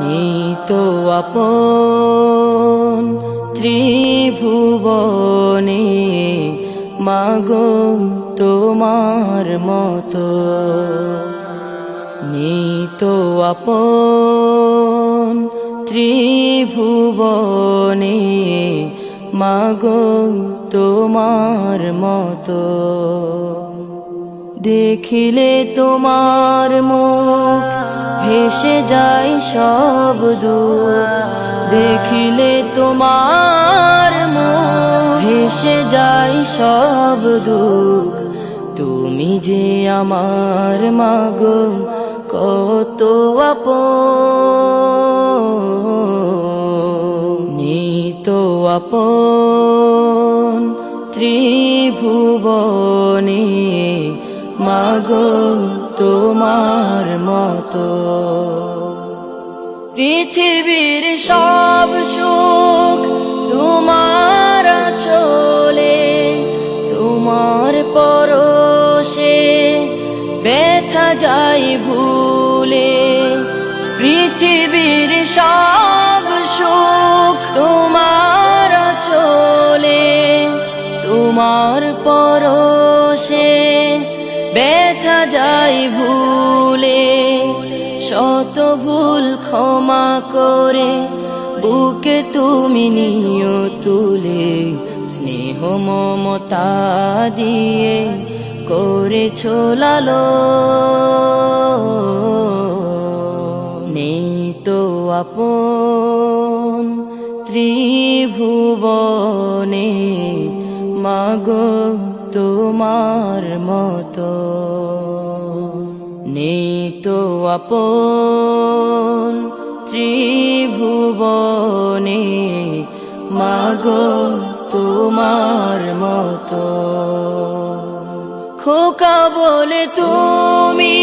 নিত আপন ত্রিভুবনে, মাগো তোমার মতো নিত আপন ত্রিভুবনে, মাগো তোমার মতো দেখিলে তোমার মুখ ভেসে যায় সব দুঃখ। দেখিলে তোমার মুখ। ভেসে যায় সব দুঃখ। তুমি যে আমার মাগো, কত আপন। নিত আপন ত্রিভুবনে। মাগো তোমার মতো। পৃথিবীর সব সুখ তোমার চলে তোমার পরশে ব্যথা যাই ভুলে। পৃথিবীর সব সুখ তোমার চলে তোমার পরশে ব্যথা যাই ভুলে, শত ভুল ক্ষমা করে বুকে তুমি নিও তুলে, স্নেহ মমতা দিয়ে করে ছোলালো। নেই তো আপন ত্রিভুবনে মাগো তোমার মতো। নেই তো আপন ত্রিভুবনে মাগো তোমার মতো। খোকা বলে তুমি